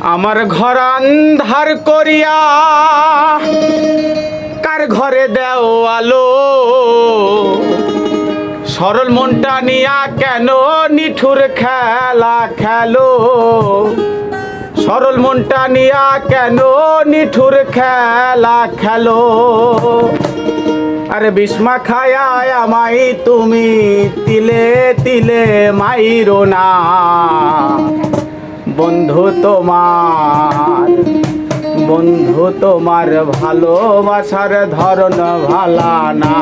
আমার ঘর আন্ধার করিয়া কার ঘরে দেও আলো? সরল মনটা নিয়া কেন নিঠুর খেলা খেলো? সরল মনটা নিয়া কেন নিঠুর খেলা খেলো? আরে বিস্মা খায়ায় আমায় তুমি তিলে তিলে মাইরো না। বন্ধু তোমার বন্ধু তোমার ভালোবাসার ধরন ভালা না।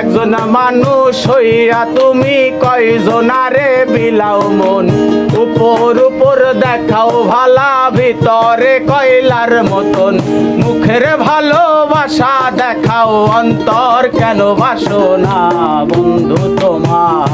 একজন মানুষ হইয়া তুমি কয়জনারে বিলাও মন, উপর উপর দেখাও ভালা, ভিতরে কয়লার মতন। মুখের ভালোবাসা দেখাও, অন্তর কেন বাসো না বন্ধু তোমার?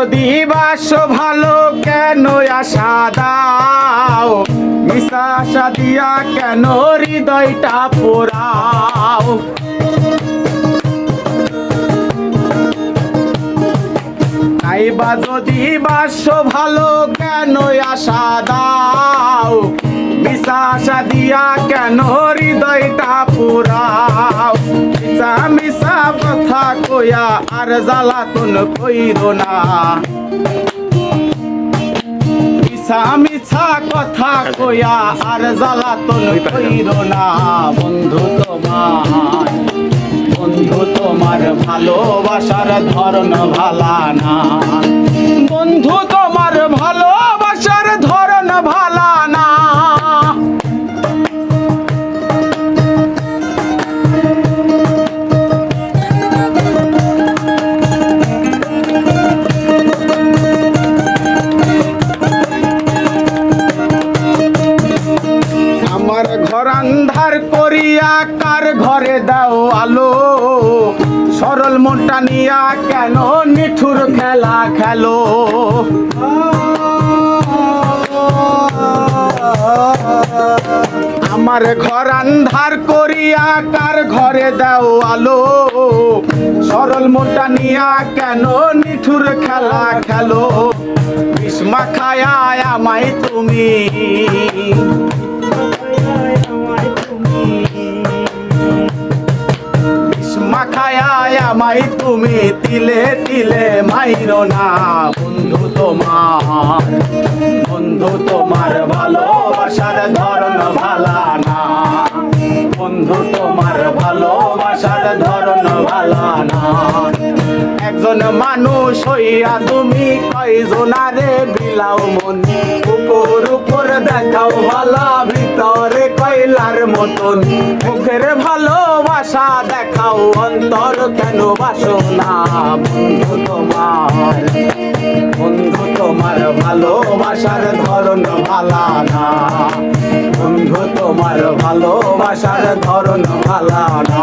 নাইবা যদি বাস ভালো কেন আশা দাও? মিশা আশা দিয়া কেন হৃদয়টা পোড়াও? যদি বাস ভালো কেন আশা দাও? মিশা দিয়া কেন হৃদয়টা পুরাও? মিশা মিশা কথা কয়া আর জ্বালাতন কইর না। কথা কয়া আর জ্বালাতন কইর না। বন্ধু তোমার বন্ধু তোমার ভালোবাসার ধরন ভালা না। বন্ধু তোমার ভালোবাসার ধরন ভালা ঘর আন্ধার করিয়া কার ঘরে দাও আলো? সরল মনটা নিয়া কেন নিঠুর খেলা খেলো? আমার ঘর আন্ধার করিয়া কার ঘরে দাও আলো? সরল মোটা নিয়া কেন নিঠুর খেলা খেলো? বিস্মা খায়ায় আমায় তুমি। আমায় তুমি তিলে তিলে মাইরো না। বন্ধু তোমার বন্ধু তোমার ভালোবাসার ধরন ভালা না। বন্ধু তোমার ভালোবাসার ধরন ভালা না। একজন মানুষ হইয়া তুমি কয়জনারে বিলাও মন। উপর উপর দেখাও ভালা, ভিতরে কয়লার মতন। মুখের কেন বাসো না বন্ধু তোমার বন্ধু তোমার ভালোবাসার ধরন ভালা না। বন্ধু তোমার ভালোবাসার ধরন ভালা না।